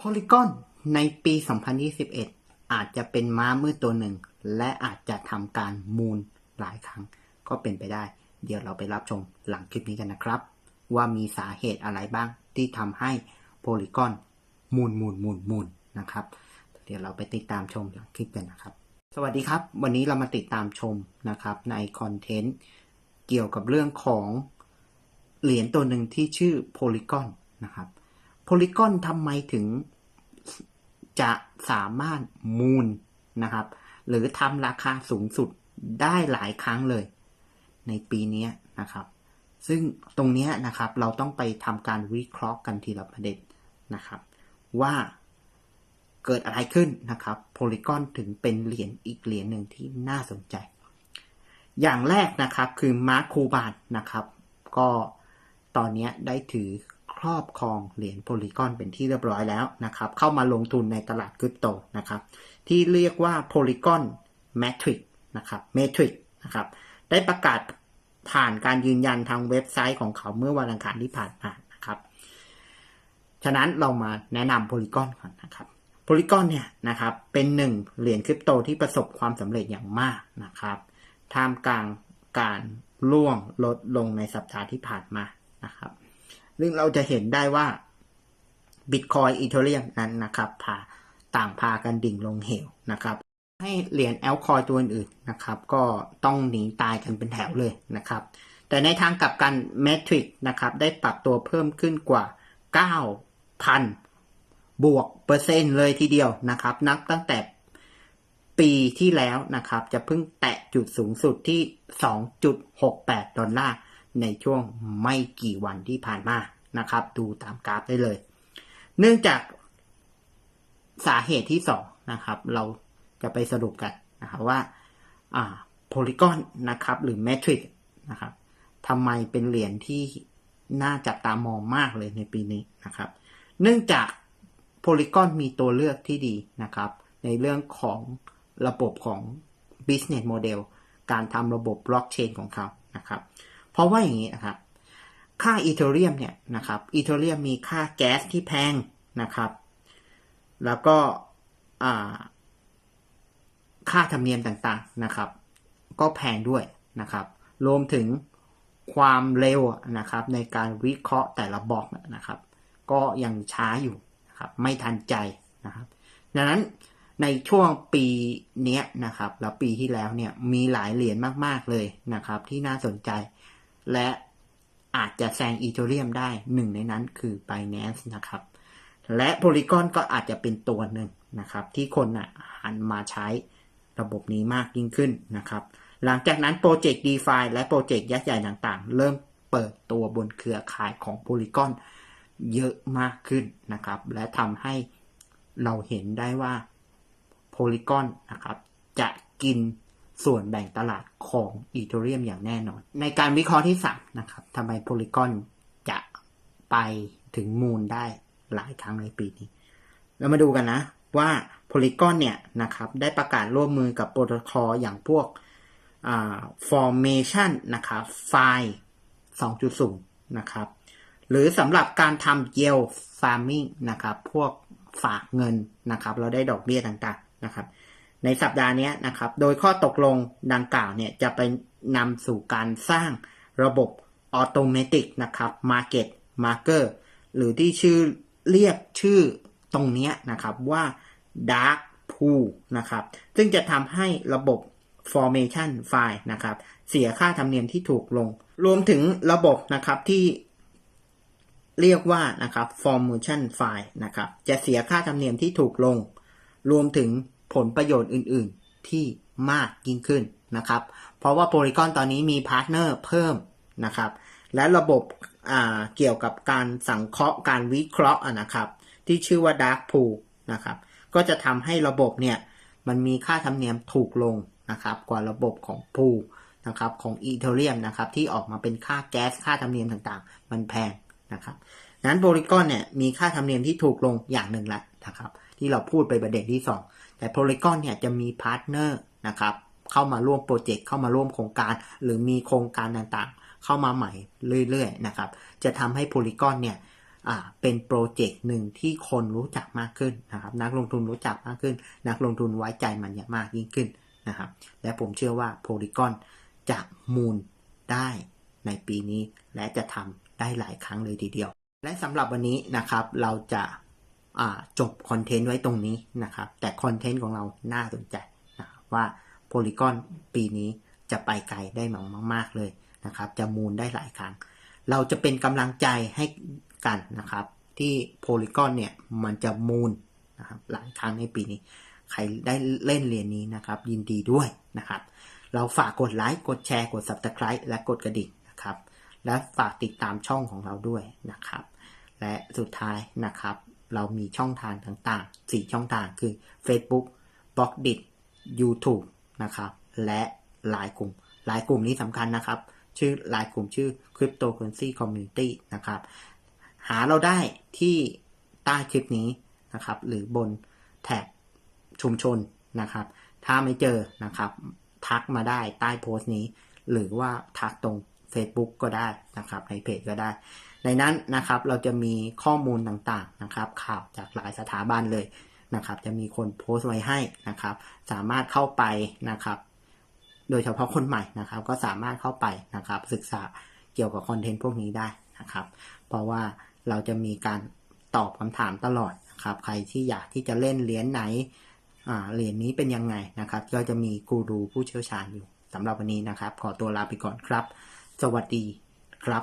Polygon ในปี 2021 อาจจะเป็นม้ามืดตัวหนึ่ง และอาจจะทำการมูลหลายครั้ง ก็เป็นไปได้ เดี๋ยวเราไปรับชมหลังคลิปนี้กันนะครับ ว่ามีสาเหตุอะไรบ้างที่ทำให้ Polygon มูลมูลมูลมูลนะครับ เดี๋ยวเราไปติดตามชมหลังคลิปกันนะครับ สวัสดีครับ วันนี้เรามาติดตามชมนะครับ ในคอนเทนต์เกี่ยวกับเรื่องของเหรียญตัวหนึ่งที่ชื่อ Polygon นะครับ Polygon ทำไมถึงจะสามารถมูลนะครับ หรือทำราคาสูงสุดได้หลายครั้งเลย ในปีนี้นะครับ ซึ่งตรงเนี้ยนะครับเราต้องไปทำการวิเคราะห์กันทีละประเด็นนะครับ ว่าเกิดอะไรขึ้นนะครับโพลีกอนถึงเป็นเหรียญอีกเหรียญหนึ่งที่น่าสนใจ อย่างแรกนะครับคือมาร์คคูบานนะครับ ก็ตอนนี้ได้ถือ ครอบครองเหรียญโพลีกอนเป็นที่เรียบร้อยแล้วนะครับ เข้ามาลงทุนในตลาดคริปโตนะครับ ที่เรียกว่า Polygon Matrix นะครับ Matrix นะครับ ได้ประกาศผ่านการยืนยันทางเว็บไซต์ของเขาเมื่อวันอังคารที่ผ่านมานะครับ ฉะนั้นเรามาแนะนำ Polygon ก่อนนะครับ Polygon เนี่ยนะครับ เป็นหนึ่งเหรียญคริปโตที่ประสบความสำเร็จอย่างมากนะครับท่ามกลางการร่วงลดลงในสัปดาห์ที่ผ่านมานะครับ ซึ่งเราจะเห็นได้ว่า Bitcoin Ethereum นั้นนะครับพาต่างพากันดิ่งลงเหวนะครับ ให้เหรียญแอลคอยตัวอื่นๆนะครับ ก็ต้องหนีตายกันเป็นแถวเลยนะครับ แต่ในทางกลับกัน Matrix นะครับ ได้ปรับตัวเพิ่มขึ้นกว่า 9,000 บวกเปอร์เซ็นต์เลยทีเดียวนะครับ นับตั้งแต่ปีที่แล้วนะครับ จะเพิ่งแตะจุดสูงสุดที่ 2.68 ดอลลาร์ ในช่วงไม่กี่วันที่ผ่านมานะครับ ดูตามกราฟได้เลย เนื่องจากสาเหตุที่สองนะครับ เราจะไปสรุปกันนะครับว่าอ่าโพลีกอนนะครับ หรือแมทริกนะครับทำไมเป็นเหรียญที่น่าจับตามองมากเลยในปีนี้นะครับ เนื่องจากโพลีกอนมีตัวเลือกที่ดีนะครับ ในเรื่องของระบบของ business model การทำระบบบล็อกเชนของเขานะครับ เพราะว่าอย่างนี้นะครับ ค่าอีเทเรียมเนี่ยนะครับอีเทเรียมมีค่าแก๊สที่แพงนะครับ แล้วก็ค่าธรรมเนียมต่างๆนะครับ ก็แพงด้วยนะครับ รวมถึงความเร็วนะครับ ในการวิเคราะห์แต่ละบล็อกนะครับ ก็ยังช้าอยู่นะครับไม่ทันใจนะครับ ดังนั้นในช่วงปีนี้นะครับ แล้วปีที่แล้วเนี่ยมีหลายเหรียญมาก ๆ เลยนะครับ ที่น่าสนใจ และอาจจะแซงอีเทเรียมได้หนึ่งในนั้นคือ Binance นะครับ และ Polygon ก็อาจจะเป็นตัวหนึ่งนะครับ ที่คนอะหันมาใช้ระบบนี้มากยิ่งขึ้นนะครับ หลังจากนั้นโปรเจกต์ DeFi และโปรเจกต์ยักษ์ใหญ่ต่างๆ เริ่มเปิดตัวบนเครือข่ายของ Polygon เยอะมากขึ้นนะครับ และทำให้เราเห็นได้ว่า Polygon นะครับ จะกิน ส่วนแบ่งตลาดของอีเทเรียมอย่างแน่นอน ในการวิเคราะห์ที่3นะครับทำไม Polygon จะไปถึงมูลได้หลายครั้งในปีนี้ เรามาดูกันนะว่า Polygon เนี่ยนะครับได้ประกาศร่วมมือกับโปรโตคอลอย่างพวก Formation นะครับไฟล์2.0 นะครับ หรือสำหรับการทำ Yield Farming นะครับ พวกฝากเงินนะครับ เราได้ดอกเบี้ยต่างๆนะครับ ในสัปดาห์นี้นะครับ โดยข้อตกลงดังกล่าวเนี่ยจะไปนำสู่การสร้างระบบ Automatic นะครับ Market Marker หรือที่ชื่อเรียกชื่อตรงนี้นะครับว่า Dark Pool นะครับ ซึ่งจะทำให้ระบบ Formation File นะครับ เสียค่าธรรมเนียมที่ถูกลง รวมถึงระบบนะครับที่เรียกว่านะครับ Formation File นะครับ จะเสียค่าธรรมเนียมที่ถูกลง รวมถึง ผลประโยชน์อื่น ๆ ที่มากยิ่งขึ้นนะครับ เพราะว่า Polygon ตอนนี้มีพาร์ทเนอร์เพิ่มนะครับ และระบบเกี่ยวกับการสังเคราะห์การวิเคราะห์นะครับ ที่ชื่อว่า Dark Pool นะครับ ก็จะทำให้ระบบเนี่ยมันมีค่าธรรมเนียมถูกลงนะครับ กว่าระบบของ Pool นะครับของ Ethereum นะครับที่ออกมาเป็นค่าแก๊สค่าธรรมเนียมต่างๆ มันแพงนะครับนั้นโ o ลิกอนเนี่ยมีค่าธรรมเนียมที่ถูกลงอย่างหนึ่งละนะครับ ที่เราพูดไปประเด็นที่ 2 แต่โ o ลิกอนเนี่ยจะมีพาร์ทเนอร์นะครับเข้ามาร่วมโปรเจกต์เข้ามาร่วมโครงการ หรือมีโครงการต่างๆ เข้ามาใหม่เรื่อยๆนะครับจะทำให้โ o ลิกอนเนี่ยเป็นโปรเจกต์หนึ่งที่คนรู้จักมากขึ้นนะครับนักลงทุนรู้จักมากขึ้น นักลงทุนไว้ใจมันอย่างมากยิ่งขึ้นนะครับและผมเชื่อว่าโพลีกอนจะมูลได้ในปีนี้และจะทำได้หลายครั้งเลยทีเดียว และสำหรับวันนี้นะครับเราจะ จบคอนเทนต์ไว้ตรงนี้นะครับ แต่คอนเทนต์ของเราน่าสนใจนะว่าโพลีกอนปีนี้จะไปไกลได้มาก ๆ เลยนะครับ จะมูลได้หลายครั้ง เราจะเป็นกำลังใจให้กันนะครับ ที่โพลีกอนเนี่ยมันจะมูลนะครับหลายครั้งในปีนี้ ใครได้เล่นเรียนนี้นะครับ ยินดีด้วยนะครับ เราฝากกดไลค์กดแชร์กด Subscribe และกดกระดิ่งนะครับ และฝากติดตามช่องของเราด้วยนะครับ และสุดท้ายนะครับ เรามีช่องทางต่างๆ 4 ช่องทางคือ Facebook b l o g d i t YouTube นะครับและไลน์กลุ่มไลน์กลุ่มนี้สำคัญนะครับ ชื่อไลน์กลุ่มชื่อ Cryptocurrency Community นะครับ หาเราได้ที่ใต้คลิปนี้นะครับ หรือบนแท็กชุมชนนะครับ ถ้าไม่เจอนะครับ ทักมาได้ใต้โพสต์นี้ หรือว่าทักตรง Facebook ก็ได้นะครับ ในเพจก็ได้ ในนั้นนะครับเราจะมีข้อมูลต่างๆนะครับข่าวจากหลายสถาบันเลยนะครับจะมีคนโพสต์ไว้ให้นะครับ สามารถเข้าไปนะครับ โดยเฉพาะคนใหม่นะครับ ก็สามารถเข้าไปนะครับ ศึกษาเกี่ยวกับคอนเทนต์พวกนี้ได้นะครับ เพราะว่าเราจะมีการตอบคำถามตลอดนะครับ ใครที่อยากที่จะเล่นเหรียญไหนเหรียญนี้เป็นยังไงนะครับ ก็จะมีกูรูผู้เชี่ยวชาญอยู่สำหรับวันนี้นะครับ ขอตัวลาไปก่อนครับ สวัสดีครับ